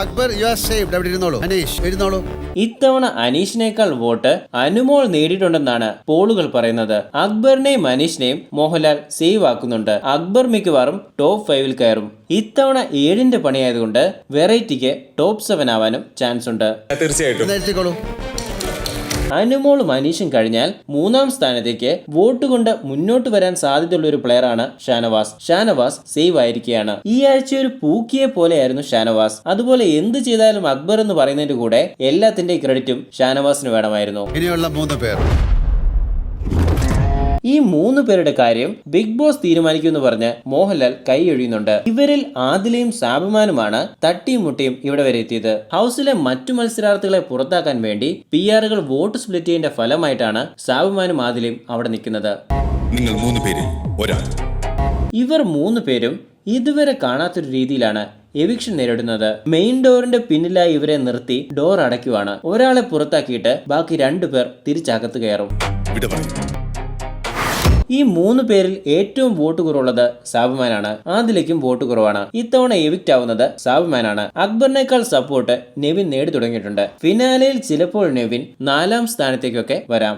Akbar you are saved അവിടെ ഇരുന്നോളൂ. അനീഷ് ഇരുന്നോളൂ. ഇത്തവണ അനീഷിനേക്കാൾ വോട്ട് അനുമോൾ നേടിയിട്ടുണ്ടെന്നാണ് പോളുകൾ പറയുന്നത്. അക്ബറിനെയും അനീഷിനെയും മോഹൻലാൽ സേവ് ആക്കുന്നുണ്ട്. അക്ബർ മിക്കവാറും ടോപ്പ് ഫൈവിൽ കയറും. ഇത്തവണ ഏഴിന്റെ പണിയായതുകൊണ്ട് വെറൈറ്റിക്ക് ടോപ്പ് സെവൻ ആവാനും ചാൻസ് ഉണ്ട്. തീർച്ചയായിട്ടും. അനുമോളും അനീഷും കഴിഞ്ഞാൽ മൂന്നാം സ്ഥാനത്തേക്ക് വോട്ട് കൊണ്ട് മുന്നോട്ട് വരാൻ സാധ്യതയുള്ള ഒരു പ്ലെയറാണ് ഷാനവാസ്. ഷാനവാസ് സേവ് ആയിരിക്കുകയാണ്. ഈ ആഴ്ച ഒരു പൂക്കിയെ പോലെയായിരുന്നു ഷാനവാസ്. അതുപോലെ എന്ത് ചെയ്താലും അക്ബർ എന്ന് പറയുന്നതിന്റെ കൂടെ എല്ലാത്തിന്റെയും ക്രെഡിറ്റും ഷാനവാസിന് വേണമായിരുന്നു. ഇനിയുള്ള മൂന്ന് പേർ. ഈ മൂന്ന് പേരുടെ കാര്യം ബിഗ് ബോസ് തീരുമാനിക്കുമെന്ന് പറഞ്ഞ് മോഹൻലാൽ കൈയൊഴിയുന്നുണ്ട് ഇവരിൽ ആദിലയും സാബുമാനുമാണ് തട്ടിയും മുട്ടിയും ഇവിടെ വരെ എത്തിയത്. ഹൗസിലെ മറ്റു മത്സരാർത്ഥികളെ പുറത്താക്കാൻ വേണ്ടി പി ആറുകൾ വോട്ട് സ്പ്ലിറ്റ് ചെയ്യേണ്ട ഫലമായിട്ടാണ് സാബുമാനും ആദിലയും അവിടെ നിൽക്കുന്നത്. നിങ്ങൾ മൂന്ന് പേരിൽ ഒരാൾ. ഇവർ മൂന്ന് പേരും ഇതുവരെ കാണാത്തൊരു രീതിയിലാണ് എവിക്ഷൻ നേരിടുന്നത്. മെയിൻ ഡോറിന്റെ പിന്നിലായി ഇവരെ നിർത്തി ഡോർ അടയ്ക്കുവാണ്. ഒരാളെ പുറത്താക്കിയിട്ട് ബാക്കി രണ്ടു പേർ തിരിച്ചകത്ത് കയറും. ഈ മൂന്ന് പേരിൽ ഏറ്റവും വോട്ട് കുറവുള്ളത് സാബുമാനാണ്. ആദിലേക്കും വോട്ട് കുറവാണ്. ഇത്തവണ എവിക്റ്റ് ആവുന്നത് സാബുമാനാണ്. അക്ബറിനേക്കാൾ സപ്പോർട്ട് നെവിൻ നേടി തുടങ്ങിയിട്ടുണ്ട്. ഫിനാലയിൽ ചിലപ്പോൾ നെവിൻ നാലാം സ്ഥാനത്തേക്കൊക്കെ വരാം.